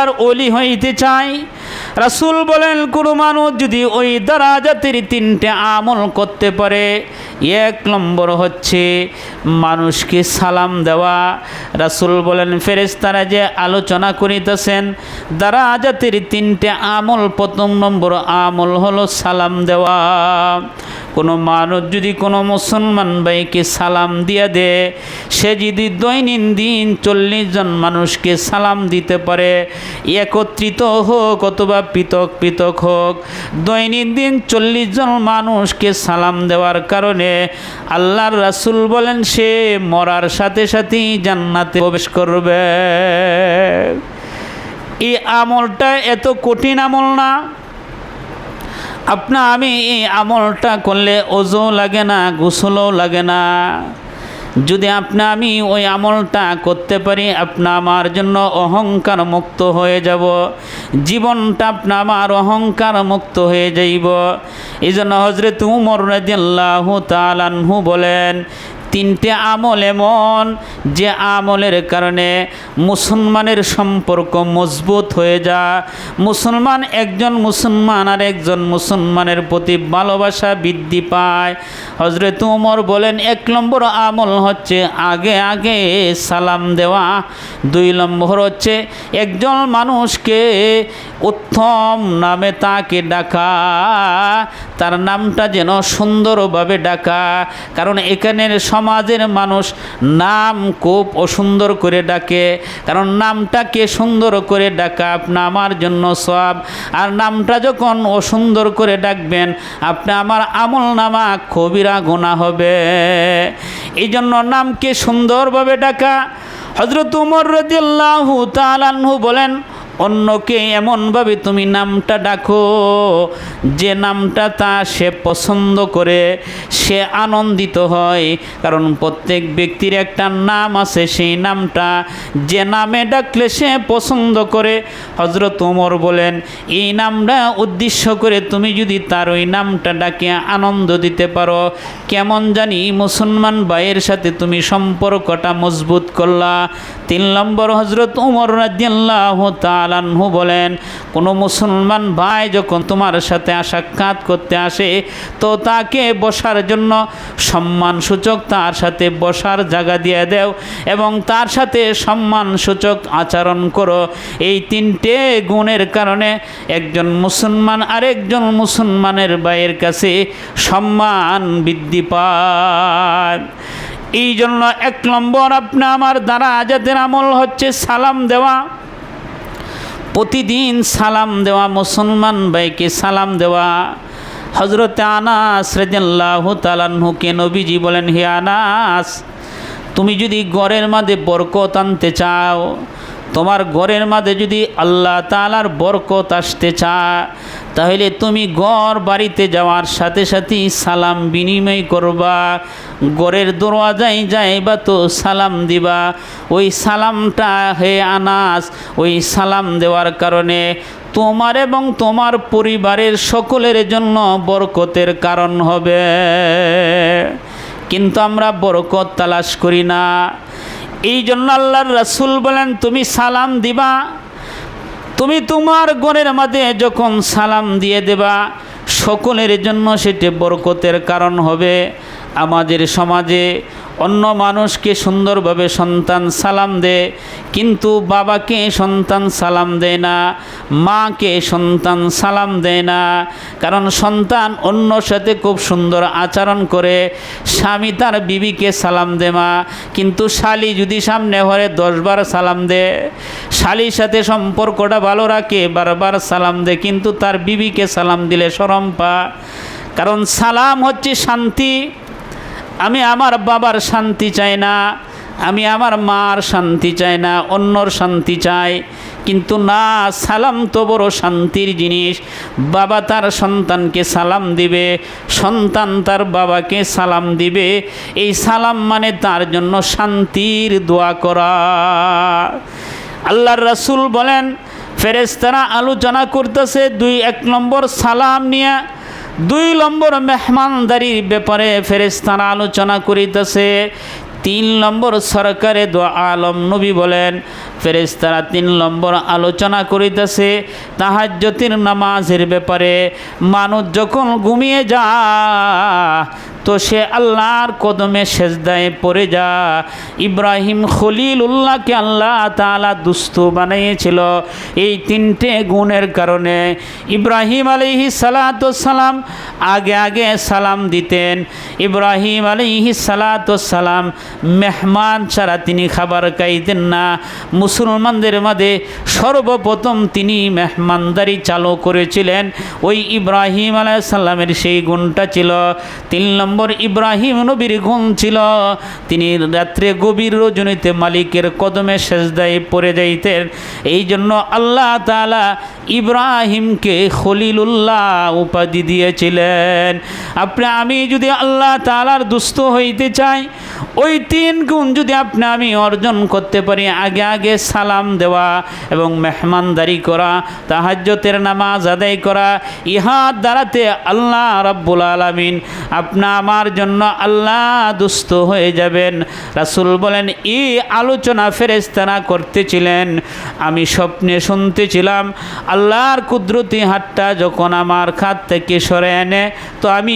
আল্লাহর অলি হইতে চায় রাসুল বলেন, কোনো মানুষ যদি ওই দারাজাতের তিনটে আমল করতে পারে, এক নম্বর হচ্ছে মানুষকে সালাম দেওয়া। রাসুল বলেন ফেরেস্তারা যে আলোচনা করিতেছেন, দারাজাতের তিনটে আমল, প্রথম নম্বর আমল হলো সালাম দেওয়া। কোনো মানুষ যদি কোনো মুসলমান ভাইকে সালাম দিয়ে দে সে যদি দৈনন্দিন চল্লিশ জন মানুষকে সালাম দিতে পারে, একত্রিত হোক অথবা পৃথক পৃথক হোক, দৈনন্দিন চল্লিশ জন মানুষকে সালাম দেওয়ার কারণে আল্লাহর রাসুল বলেন, সে মরার সাথে সাথেই জান্নাতে প্রবেশ করবে। এই আমলটা এত কঠিন আমল না। আপনা আমি এই আমলটা করলে ওজো লাগে না, গোসলও লাগে না। যদি আপনা আমি ওই আমলটা করতে পারি, আপনা আমার জন্য অহংকার মুক্ত হয়ে যাব। জীবনটা আপনা আমার অহংকার মুক্ত হয়ে যাইব। এই জন্য হজরত উমর রাজিয়াল্লাহ তালানহু বলেন তিনটে আমল এমন যে আমলের কারণে মুসলমানের সম্পর্ক মজবুত হয়ে যা মুসলমান একজন মুসলমান আর একজন মুসলমানের প্রতি ভালোবাসা বৃদ্ধি পায়। হজরত উমর বলেন, এক নম্বর আমল হচ্ছে আগে আগে সালাম দেওয়া, দুই নম্বর হচ্ছে একজন মানুষকে উত্তম নামে তাকে ডাকা, তার নামটা যেন সুন্দরভাবে ডাকা, কারণ এখানের সমাজের মানুষ নাম খুব অসুন্দর করে ডাকে, কারণ নামটাকে সুন্দর করে ডাকা আপনি আমার জন্য সব আর নামটা যখন অসুন্দর করে ডাকবেন, আপনি আমার আমল নামা কবিরা গোনা হবে। এই জন্য নামকে সুন্দরভাবে ডাকা। হজরত উমর রদিল্লাহু তালানহু বলেন অন্যকে এমনভাবে তুমি নামটা ডাকো, যে নামটা তা সে পছন্দ করে, সে আনন্দিত হয়। কারণ প্রত্যেক ব্যক্তির একটা নাম আছে, সেই নামটা যে নামে ডাকলে সে পছন্দ করে। হজরত ওমর বলেন, এই নামটা উদ্দেশ্য করে তুমি যদি তার ওই নামটা ডাকে আনন্দ দিতে পারো। কেমন জানি মুসলমান ভাইয়ের সাথে তুমি সম্পর্কটা মজবুত করলা। তিন নম্বর হজরত উমর রাজিয়াল্লাহ তালানহু বলেন, কোনো মুসলমান ভাই যখন তোমার সাথে সাক্ষাৎ করতে আসে, তো তাকে বসার জন্য সম্মানসূচক তার সাথে বসার জায়গা দিয়ে দেও এবং তার সাথে সম্মানসূচক আচরণ করো। এই তিনটে গুণের কারণে একজন মুসলমান আরেকজন মুসলমানের ভাইয়ের কাছে সম্মান বৃদ্ধি পায়। এই জন্য এক নম্বর, আপনি আমার দ্বারা আজাদের আমল হচ্ছে সালাম দেওয়া। প্রতিদিন সালাম দেওয়া, মুসলমান ভাইকে সালাম দেওয়া। হজরত আনাস রেজাল্লাহ তালানহুকে নবীজি বলেন, হে আনাস, তুমি যদি গড়ের মাঝে বরকত আনতে চাও, তোমার গড়ের মাঝে যদি আল্লাহ তালার বরকত আসতে চা তাহলে তুমি গড় বাড়িতে যাওয়ার সাথে সাথে সালাম বিনিময় করবা। গড়ের দরওয়াজায় যাইবা তো সালাম দিবা। ওই সালামটা হে আনাস, ওই সালাম দেওয়ার কারণে তোমার এবং তোমার পরিবারের সকলের জন্য বরকতের কারণ হবে। কিন্তু আমরা বরকত তালাশ করি না। এই জন্য আল্লাহর রাসুল বলেন, তুমি সালাম দিবা তুমি তোমার গণের মাঝে যখন সালাম দিয়ে দেবা, সকলের জন্য সেটি বরকতের কারণ হবে। আমাদের সমাজে অন্য মানুষকে সুন্দরভাবে সন্তান সালাম দেয় কিন্তু বাবাকে সন্তান সালাম দেয় না, মাকে সন্তান সালাম দেয় না। কারণ সন্তান অন্যর সাথে খুব সুন্দর আচরণ করে, স্বামী তার বিবিকে সালাম দে মা, কিন্তু শালি যদি সামনে হরে দশবার সালাম দে, শালির সাথে সম্পর্কটা ভালো রাখে, বারবার সালাম দে, কিন্তু তার বিবিকে সালাম দিলে সরম পা। কারণ সালাম হচ্ছে শান্তি আমি আমার বাবার শান্তি চাই না, আমি আমার মার শান্তি চাই না, অন্যর শান্তি চাই। কিন্তু না, সালাম তো বড় শান্তির জিনিস। বাবা তার সন্তানকে সালাম দিবে, সন্তান তার বাবাকে সালাম দিবে। এই সালাম মানে তার জন্য শান্তির দোয়া করা। আল্লাহর রাসুল বলেন ফেরেস্তারা আলোচনা করতেছে, দুই এক নম্বর সালাম নিয়ে দুই নম্বর মেহমানদারির ব্যাপারে ফেরেস্তারা আলোচনা করিতেছে। তিন নম্বর সরকারে দো আলম নবী বলেন ফেরেস্তারা তিন নম্বর আলোচনা করিতেছে তাহাজ্যতির নামাজের ব্যাপারে। মানুষ যখন ঘুমিয়ে যা তো সে আল্লাহর কদমে সেজদায় পড়ে যা। ইব্রাহিম খলিল উল্লাহকে আল্লাহ তালা দুস্থ বানিয়েছিল এই তিনটে গুণের কারণে। ইব্রাহিম আলাইহি সালাম আগে আগে সালাম দিতেন। ইব্রাহিম আলাইহি সালাম মেহমান ছাড়া তিনি খাবার খাইতেন না। মুসলমানদের মাঝে সর্বপ্রথম তিনি মেহমানদারি চালু করেছিলেন। ওই ইব্রাহিম আলাইসাল্লামের সেই গুণটা ছিল তিন ইব্রাহিম নবীর ঘুম ছিল। তিনি রাত্রে গভীর রজনীতে মালিকের কদমে শেষদায় পড়ে যাইতেন। এই জন্য আল্লাহ তাআলা ইব্রাহিমকে খলিলুল্লাহ উপাধি দিয়েছিলেন। আপনি আমি যদি আল্লাহ তাআলার দুস্থ হইতে চাই, ওই তিন গুণ যদি আপনি আমি অর্জন করতে পারি, আগে আগে সালাম দেওয়া এবং মেহমানদারি করা তাহাজ্যতের নামাজ আদায় করা, ইহার দ্বারাতে আল্লাহ রাব্বুল আলামিন আপনা আমার জন্য আল্লাহ দুস্থ হয়ে যাবেন। রাসূল বলেন এই আলোচনা ফেরেশতারা করতেছিলেন। আমি স্বপ্নে শুনতেছিলাম আল্লাহর কুদরতি হাতটা যখন আমার খাত থেকে সরে এনে তো আমি